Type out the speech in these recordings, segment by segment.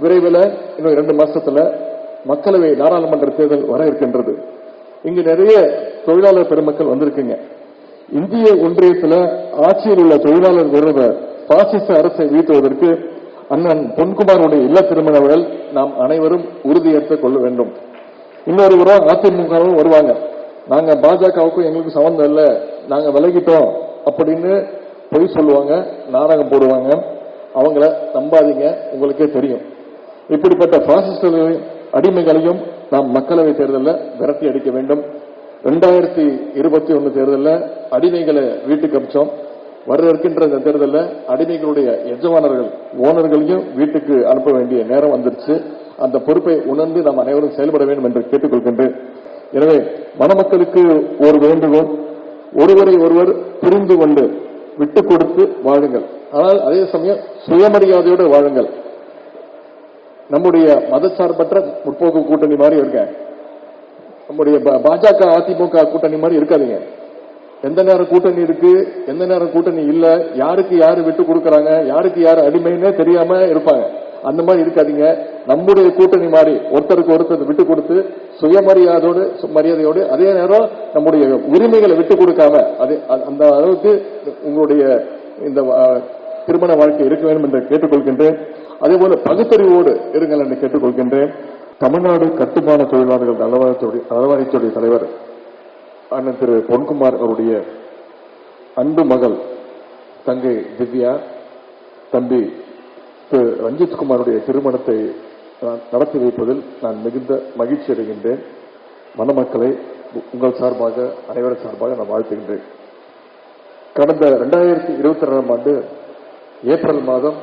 விரைவில் இன்னும் இரண்டு மாசத்துல மக்களவை நாடாளுமன்ற தேர்தல் வர இருக்கின்றது. இங்கு நிறைய தொழிலாளர் பெருமக்கள் வந்திருக்குங்க. இந்திய ஒன்றியத்தில் ஆட்சியில் உள்ள தொழிலாளர் விரோத பாசிச அரசை வீழ்த்துவதற்கு அண்ணன் பொன்குமாருடைய இல்ல திருமணங்கள் நாம் அனைவரும் உறுதியேற்றுக் கொள்ள வேண்டும். இன்னொரு புறம் அதிமுகவும் வருவாங்க. நாங்க பாஜகவுக்கும் எங்களுக்கு சம்பந்தம் இல்லை. நாங்க விலகிட்டோம் அப்படின்னு பொய் சொல்லுவாங்க நாடகம் போடுவாங்க. அவங்கள நம்பாதீங்க. உங்களுக்கே தெரியும். இப்படிப்பட்ட பாசிஸ்டர்களையும் அடிமைகளையும் நாம் மக்களவை தேர்தலில் விரட்டி அடிக்க வேண்டும். ரெண்டாயிரத்தி இருபத்தி ஒன்று தேர்தலில் அடிமைகளை வீட்டுக்கு அமிச்சோம். வர இருக்கின்ற இந்த தேர்தலில் அடிமைகளுடைய எஜமானர்கள் ஓனர்களையும் வீட்டுக்கு அனுப்ப வேண்டிய நேரம் வந்துருச்சு. அந்த பொறுப்பை உணர்ந்து நாம் அனைவரும் செயல்பட வேண்டும் என்று கேட்டுக்கொள்கின்றேன். எனவே மணமக்களுக்கு ஒரு வேண்டுகோள் ஒருவரை ஒருவர் புரிந்து கொண்டு விட்டுக் கொடுத்து வாழுங்கள். ஆனால் அதே சமயம் சுயமரியாதையோடு வாழுங்கள். நம்முடைய மதசார்பற்ற முற்போக்கு கூட்டணி மாதிரி இருக்க. நம்முடைய பா- பாஜக அதிமுக கூட்டணி மாதிரி இருக்காதீங்க. எந்த நேரம் கூட்டணி இருக்கு எந்த நேரம் கூட்டணி இல்ல யாருக்கு யாரு விட்டு கொடுக்கறாங்க யாருக்கு யாரு அடிமைன்னே தெரியாம இருப்பாங்க. அந்த மாதிரி இருக்காதீங்க. நம்முடைய கூட்டணி மாதிரி ஒருத்தருக்கு ஒருத்தர் விட்டு கொடுத்து சுயமரியாதையோடு சு- மரியாதையோடு அதே நேரம் நம்முடைய உரிமைகளை விட்டு கொடுக்காம அது அந்த அளவுக்கு உங்களுடைய இந்த திருமண வாழ்க்கை இருக்க வேண்டும் என்று கேட்டுக்கொள்கின்றேன். அதே போல பகுத்தறிவோடு இருங்கள் என்று கேட்டுக்கொள்கின்றேன். தமிழ்நாடு கட்டுமான தொழிலாளர்கள் நலவாரியத்துடைய நலவாரியத்துடைய தலைவர் அண்ணன் திரு பொன்குமார் அவருடைய அன்பு மகள் தங்கை திவ்யா தம்பி திரு ரஞ்சித்குமாருடைய திருமணத்தை நான் நடத்தி வைப்பதில் நான் மிகுந்த மகிழ்ச்சி அடைகின்றேன். மணமக்களை உங்கள் சார்பாக அனைவரும் சார்பாக நான் வாழ்த்துகின்றேன். கடந்த இரண்டாயிரத்தி இருபத்தி ரெண்டாம் ஆண்டு ஏப்ரல் மாதம்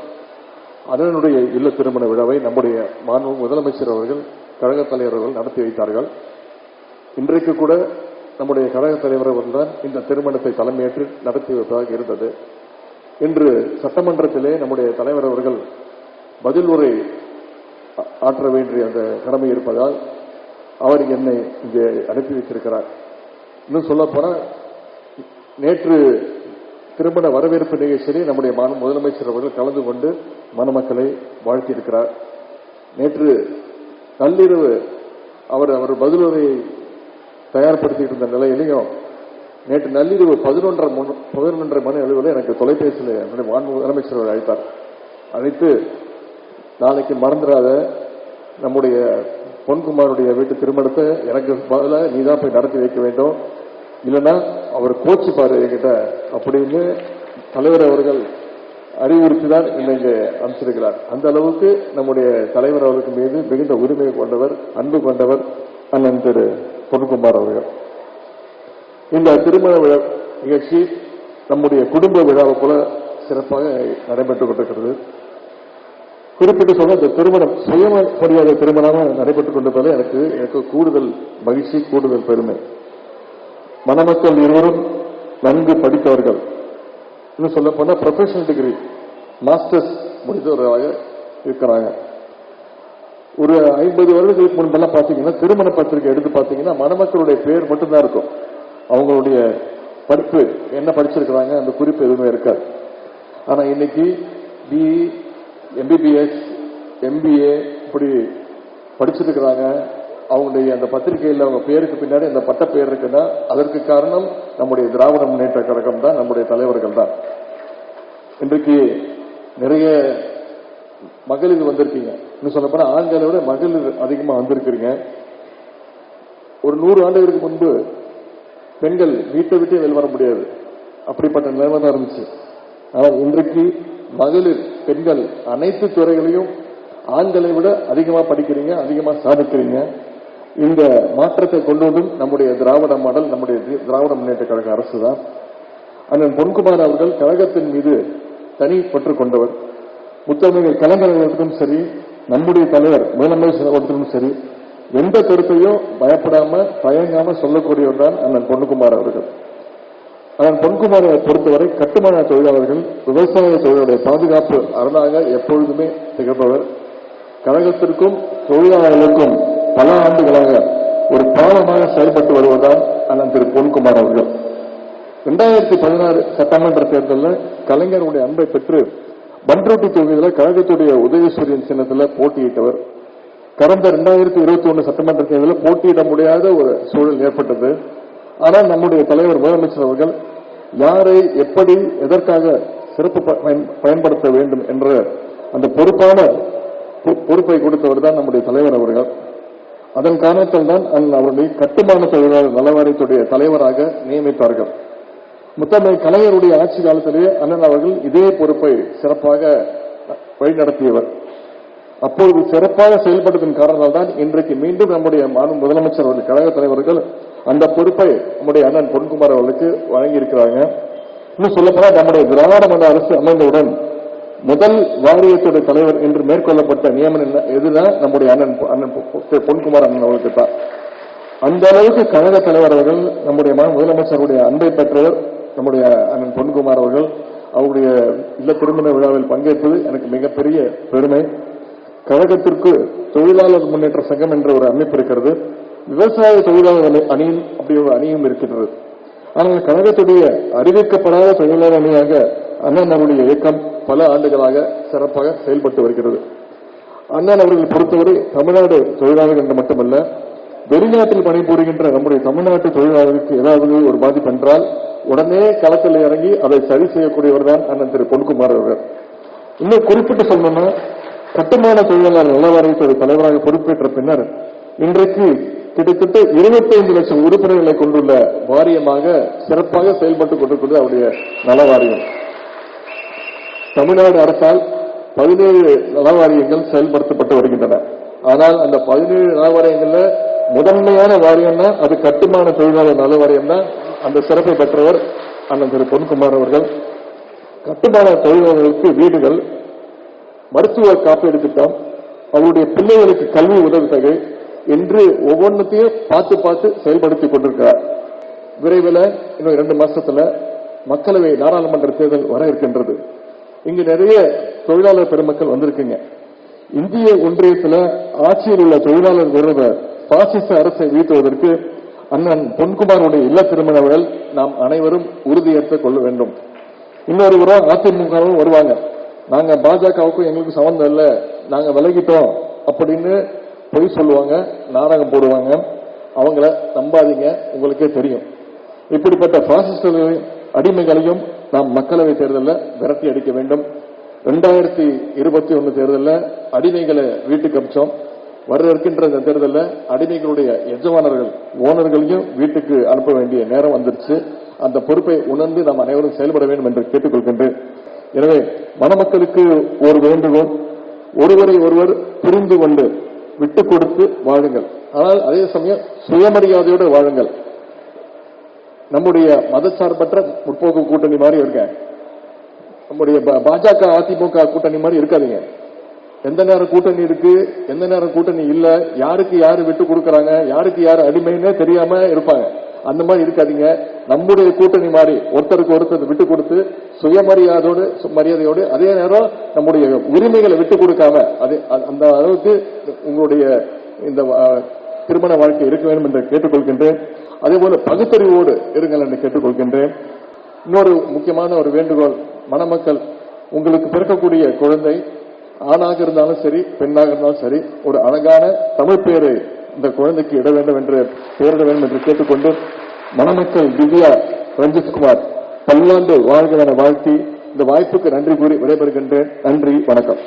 அண்ணனுடைய இல்ல திருமண விழாவை நம்முடைய மாண்பு முதலமைச்சர் அவர்கள் கழகத் தலைவர் அவர்கள் நடத்தி வைத்தார்கள். இன்றைக்கு கூட நம்முடைய கழக தலைவர் அவர்கள்தான் இந்த திருமணத்தை தலைமையேற்று நடத்தி வைப்பதாக இருந்தது. இன்று சட்டமன்றத்திலே நம்முடைய தலைவர் அவர்கள் பதில் உரை ஆற்ற வேண்டிய அந்த கடமை இருப்பதால் அவர் என்னை இங்கே அனுப்பி வைத்திருக்கிறார். இன்னும் சொல்ல நேற்று திருமண வரவேற்பு நிகழ்ச்சியிலே நம்முடைய முதலமைச்சர் அவர்கள் கலந்து கொண்டு மணமக்களை வாழ்த்தியிருக்கிறார். நேற்று நள்ளிரவு அவர் அவர் பதிலுரையை தயார்படுத்திட்டு இருந்த நிலையிலையும் நேற்று நள்ளிரவு பதினொன்றரை பதினொன்றரை மணி அளவில் எனக்கு தொலைபேசியில் என்னுடைய மாண்பு முதலமைச்சர் அவர் அழைத்தார். அழைத்து நாளைக்கு மறந்துடாத நம்முடைய பொன்குமாருடைய வீட்டு திருமணத்தை எனக்கு பதிலாக நீ தான் போய் நடத்தி வைக்க வேண்டும். இல்லைன்னா அவர் கோச்சுப்பாரு என்கிட்ட அப்படின்னு தலைவர் அவர்கள் அறிவுறுத்தி தான் என்னை இங்கே அனுப்பிச்சிருக்கிறார். அந்த அளவுக்கு நம்முடைய தலைவர் அவருக்கு மீது மிகுந்த உரிமை கொண்டவர் அன்பு கொண்டவர் அண்ணன் திரு பொன்குமார் அவர்கள். இந்த திருமண விழா நிகழ்ச்சி நம்முடைய குடும்ப விழாவை போல சிறப்பாக நடைபெற்றுக் கொண்டிருக்கிறது. குறிப்பிட்டு சொன்ன இந்த திருமணம் சுயமரியாதை திருமணமாக நடைபெற்றுக் கொண்டிருப்பதில் எனக்கு எனக்கு கூடுதல் மகிழ்ச்சி கூடுதல் பெருமை. மணமக்கள் இருவரும் நன்கு படித்தவர்கள். இன்னும் சொல்ல போனால் ப்ரொஃபஷனல் டிகிரி மாஸ்டர்ஸ் முடித்தவர்களாக இருக்கிறாங்க. ஒரு ஐம்பது வருடங்களுக்கு முன்பெல்லாம் பார்த்தீங்கன்னா திருமண பத்திரிகை எடுத்து பார்த்தீங்கன்னா மணமக்களுடைய பேர் மட்டும்தான் இருக்கும். அவங்களுடைய படிப்பு என்ன படிச்சிருக்கிறாங்க அந்த குறிப்பு எதுவுமே இருக்காது. ஆனால் இன்னைக்கு பிஇ எம்பிபிஎஸ் எம்பிஏ இப்படி படிச்சிருக்கிறாங்க. அவங்களுடைய அந்த பத்திரிகையில் அவங்க பேருக்கு பின்னாடி அந்த பட்ட பேர் இருக்குன்னா அதற்கு காரணம் நம்முடைய திராவிட முன்னேற்ற கழகம் தான் நம்முடைய தலைவர்கள் தான். இன்றைக்கு நிறைய மகளிர் வந்திருக்கீங்க. இன்னும் சொல்ல போனா ஆண்களை விட மகளிர் அதிகமா வந்திருக்கிறீங்க. ஒரு நூறு ஆண்டுகளுக்கு முன்பு பெண்கள் வீட்டை விட்டே வெளிவர முடியாது. அப்படிப்பட்ட நிலைமை தான் இருந்துச்சு. ஆனால் இன்றைக்கு மகளிர் பெண்கள் அனைத்து துறைகளையும் ஆண்களை விட அதிகமா படிக்கிறீங்க அதிகமா சாதிக்கிறீங்க. இந்த மாற்றத்தை கொண்டு நம்முடைய திராவிட மாடல் நம்முடைய திராவிட முன்னேற்ற கழக அரசு தான் அண்ணன் பொன்குமார் அவர்கள் கழகத்தின் மீது தனி பற்று கொண்டவர். முத்தமிழர் கலைஞர்களுக்கும் சரி நம்முடைய தலைவர் முதலமைச்சர் அவர்களுக்கும் சரி எந்த கருத்தையும் பயப்படாம தயங்காம சொல்லக்கூடியவர் தான் அண்ணன் பொன்குமார் அவர்கள். அண்ணன் பொன்குமாரை பொறுத்தவரை கட்டுமான தொழிலாளர்கள் விவசாய தொழிலுடைய பாதுகாப்பு அரணாக எப்பொழுதுமே திகழ்பவர். கழகத்திற்கும் தொழிலாளர்களுக்கும் பல ஆண்டுகளாக ஒரு பாலமாக செயல்பட்டு வருவதால் அண்ணன் திரு பொன்குமார் அவர்கள். இரண்டாயிரத்தி பதினாறு சட்டமன்ற தேர்தலில் கலைஞருடைய அன்பை பெற்று பன்ருட்டி தொகுதியில் கழகத்துடைய உதயசூரியன் சின்னத்தில் போட்டியிட்டவர். கடந்த இரண்டாயிரத்தி இருபத்தி ஒன்று சட்டமன்ற தேர்தலில் போட்டியிட முடியாத ஒரு சூழல் ஏற்பட்டது. ஆனால் நம்முடைய தலைவர் முதலமைச்சர் அவர்கள் யாரை எப்படி எதற்காக சிறப்பு ப- பயன்- பயன்படுத்த வேண்டும் என்ற அந்த பொறுப்பான பொ- பொறுப்பை கொடுத்தவர் தான் நம்முடைய தலைவர் அவர்கள். அதன் காரணத்தால் தான் அவருடைய கட்டுமான தொழிலாளர் நலவாரியத்துடைய தலைவராக நியமித்தார்கள் முத்தமை கலைஞருடைய ஆட்சி காலத்திலேயே அண்ணன் அவர்கள் இதே பொறுப்பை சிறப்பாக வழிநடத்தியவர். அப்பொழுது சிறப்பாக செயல்பட்டதன் காரணத்தால் தான் இன்றைக்கு மீண்டும் நம்முடைய முதலமைச்சர் அவர்கள் கழக தலைவர்கள் அந்த பொறுப்பை நம்முடைய அண்ணன் பொன்குமார் அவர்களுக்கு வழங்கியிருக்கிறாங்க. இன்னும் சொல்லப்போனா நம்முடைய திராவிட மன்ற அரசு அமைந்தவுடன் முதல் வாரியத்துடைய தலைவர் என்று மேற்கொள்ளப்பட்ட நியமனம் என்ன எதுதான் நம்முடைய அண்ணன் அண்ணன் பொ- பொன்குமார் அண்ணன் அவர்களுக்கு தான் அந்த அளவுக்கு கழக தலைவர் அவர்கள் நம்முடைய முதலமைச்சருடைய அன்பை பெற்றவர் நம்முடைய அண்ணன் பொன்குமார் அவர்கள் அவருடைய இல்ல திருமண விழாவில் பங்கேற்பது எனக்கு மிகப்பெரிய பெருமை. கழகத்திற்கு தொழிலாளர் முன்னேற்ற சங்கம் என்ற ஒரு அமைப்பு இருக்கிறது. விவசாய தொழிலாளர் அணியும் அப்படி ஒரு அணியும் இருக்கின்றது. ஆனால் கழகத்துடைய அறிவிக்கப்படாத தொழிலாளர் அணியாக அண்ணன் அவருடைய இயக்கம் பல ஆண்டுகளாக சிறப்பாக செயல்பட்டு வருகிறது. அண்ணன் அவர்கள் பொறுத்தவரை தமிழ்நாடு தொழிலாளர்கள் என்று மட்டுமல்ல வெளிநாட்டில் பணிபுரிகின்ற நம்முடைய தமிழ்நாட்டு தொழிலாளர்களுக்கு ஏதாவது ஒரு பாதிப்பு என்றால் உடனே களத்தில் இறங்கி அதை சரி செய்யக்கூடியவர் தான் அண்ணன் திரு பொன்குமார் அவர்கள். இன்னும் குறிப்பிட்டு சொல்லணும்னா கட்டுமான தொழிலாளர் நலவாரியத்துறை தலைவராக பொறுப்பேற்ற பின்னர் இன்றைக்கு கிட்டத்தட்ட 25 லட்சம் உறுப்பினர்களை கொண்டுள்ள வாரியமாக சிறப்பாக செயல்பட்டுக் கொண்டிருக்கிறது அவருடைய நலவாரியம். தமிழ்நாடு அரசால் பதினேழு நலவாரியங்கள் செயல்படுத்தப்பட்டு வருகின்றன. ஆனால் அந்த பதினேழு நலவாரியங்கள்ல முதன்மையான வாரியம்னா அது கட்டுமான தொழிலாளர் நலவாரியம் தான். அந்த சிறப்பை பெற்றவர் அண்ணன் திரு பொன்குமார் அவர்கள். கட்டுமான தொழிலாளர்களுக்கு வீடுகள் மருத்துவ காப்பீடு திட்டம் அவருடைய பிள்ளைகளுக்கு கல்வி உதவித்தொகை என்று ஒவ்வொன்றத்தையும் பார்த்து பார்த்து செயல்படுத்திக் கொண்டிருக்கிறார். விரைவில் இன்னும் இரண்டு மாசத்துல மக்களவை நாடாளுமன்ற தேர்தல் வர இருக்கின்றது. இங்கு நிறைய தொழிலாளர் பெருமக்கள் வந்திருக்குங்க. இந்திய ஒன்றியத்துல ஆட்சியில் உள்ள தொழிலாளர் விரோத பாசிச அரசை வீழ்த்துவதற்கு அண்ணன் பொன்குமாருடைய இல்ல திருமணங்கள் நாம் அனைவரும் உறுதியேற்றுக் கொள்ள வேண்டும். இன்னொரு புறம் அதிமுகவும் வருவாங்க. நாங்க பாஜகவுக்கும் எங்களுக்கு சம்மந்தம் இல்லை. நாங்க விலகிட்டோம் அப்படின்னு பொய் சொல்லுவாங்க நாடகம் போடுவாங்க. அவங்கள நம்பாதீங்க உங்களுக்கே தெரியும். இப்படிப்பட்ட பாசிஸ்டர்களையும் அடிமைகளையும் நாம் மக்களவை தேர்தலில் விரட்டி அடிக்க வேண்டும். ரெண்டாயிரத்தி இருபத்தி ஒன்று தேர்தலில் அடிமைகளை வீட்டுக்கு அமிச்சோம். வர இருக்கின்ற இந்த தேர்தலில் அடிமைகளுடைய எஜமானர்கள் ஓனர்களையும் வீட்டுக்கு அனுப்ப வேண்டிய நேரம் வந்துருச்சு. அந்த பொறுப்பை உணர்ந்து நாம் அனைவரும் செயல்பட வேண்டும் என்று கேட்டுக்கொள்கின்றேன். எனவே மணமக்களுக்கு ஒரு வேண்டுகோள் ஒருவரை ஒருவர் புரிந்து கொண்டு விட்டு கொடுத்து வாழுங்கள். ஆனால் அதே சமயம் சுயமரியாதையோடு வாழுங்கள். நம்முடைய மதச்சார்பற்ற முற்போக்கு கூட்டணி மாதிரி இருக்க நம்முடைய பாஜக அதிமுக கூட்டணி மாதிரி இருக்காதீங்க. எந்த நேரம் கூட்டணி இருக்கு எந்த நேரம் கூட்டணி இல்ல யாருக்கு யாரு விட்டு கொடுக்கறாங்க யாருக்கு யாரு அடிமைன்னே தெரியாம இருப்பாங்க. அந்த மாதிரி இருக்காதீங்க. நம்முடைய கூட்டணி மாதிரி ஒருத்தருக்கு ஒருத்தர் விட்டு கொடுத்து சுயமரியாதையோடு மரியாதையோடு அதே நேரம் நம்முடைய உரிமைகளை விட்டு கொடுக்காம அது அந்த அளவுக்கு உங்களுடைய இந்த திருமண வாழ்க்கை இருக்க வேண்டும் என்று கேட்டுக்கொள்கின்றேன். அதே போல பகுத்தறிவோடு இருங்கள் என்று கேட்டுக்கொள்கின்றேன். இன்னொரு முக்கியமான ஒரு வேண்டுகோள் மணமக்கள் உங்களுக்கு பிறக்கக்கூடிய குழந்தை ஆணாக இருந்தாலும் சரி பெண்ணாக இருந்தாலும் சரி ஒரு அழகான தமிழ் பெயரை இந்த குழந்தைக்கு இட வேண்டும் என்று பெயரிட வேண்டும் என்று கேட்டுக்கொண்டு மணமக்கள் திவ்யா ரஞ்சித்குமார் பல்லாண்டு வாழ்க என வாழ்த்தி இந்த வாய்ப்புக்கு நன்றி கூறி விடைபெறுகின்றேன். நன்றி வணக்கம்.